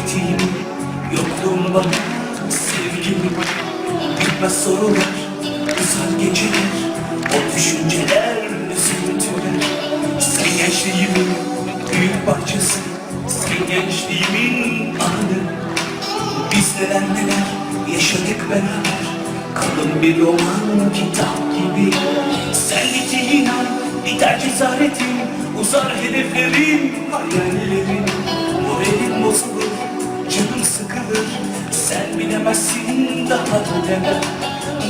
çektiğimi Yokluğun bana sevgimi Bitmez sorular Uzar geceler O düşünceler Üzüntüler Sen gençliğimin Büyük bahçesi Sen gençliğimin anı. Biz neler neler Yaşadık beraber. Kalın bir roman kitap gibi. Sen gittiğin an Biter cesaretin Uzar hedeflerin Hayallerin. Moralin bozulur Sen bilemezsin daha bilemem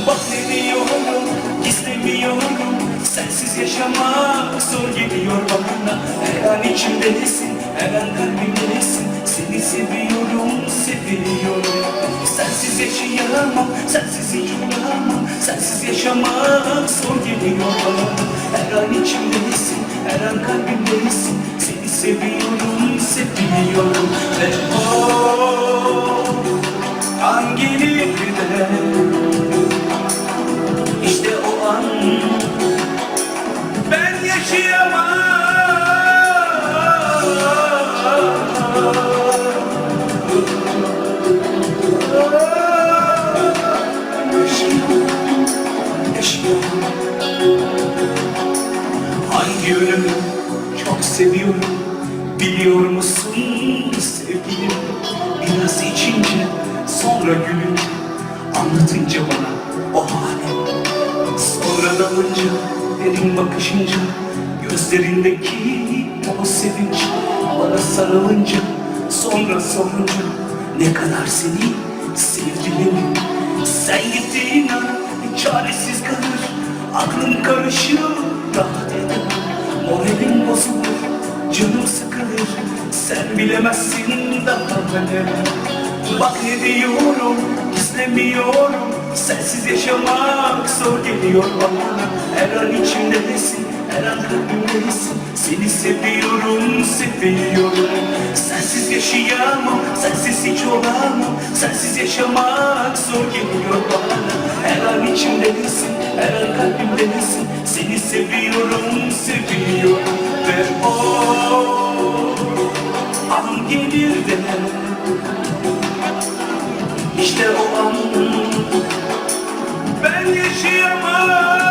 Bak ne diyorum istemiyorum. Sensiz yaşamak zor geliyor bana Her an içimdesin Her an kalbimdesin. Seni seviyorum seviyorum Sensiz yaşayamam Sensiz uğramam Sensiz yaşamak zor geliyor bana Her an içimdesin Her an kalbimdesin Hangi yönümü çok seviyorum. Biliyor musun? Sevgilim. Biraz içince sonra gülünce Anlatınca bana o hali Sonra dalınca derin bakışınca Gözlerindeki o sevinç Bana sarılınca sonra sorunca Ne kadar seni sevdiğimi Sen gittiğin an çaresiz kalır. Aklım karışır bilemezsin daha beter Bak ne diyorum istemiyorum. Sensiz yaşamak zor geliyor bana. Her an içimdesin her an kalbimdesin. Seni seviyorum seviyorum. Sensiz yaşayamam sensiz hiç olamam. Sensiz yaşamak zor geliyor bana. Her an içimdesin her an kalbimdesin. Seni seviyorum seviyorum. Ve o an işte o an. Ben yaşayamam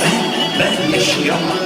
ben, ben yaşayamam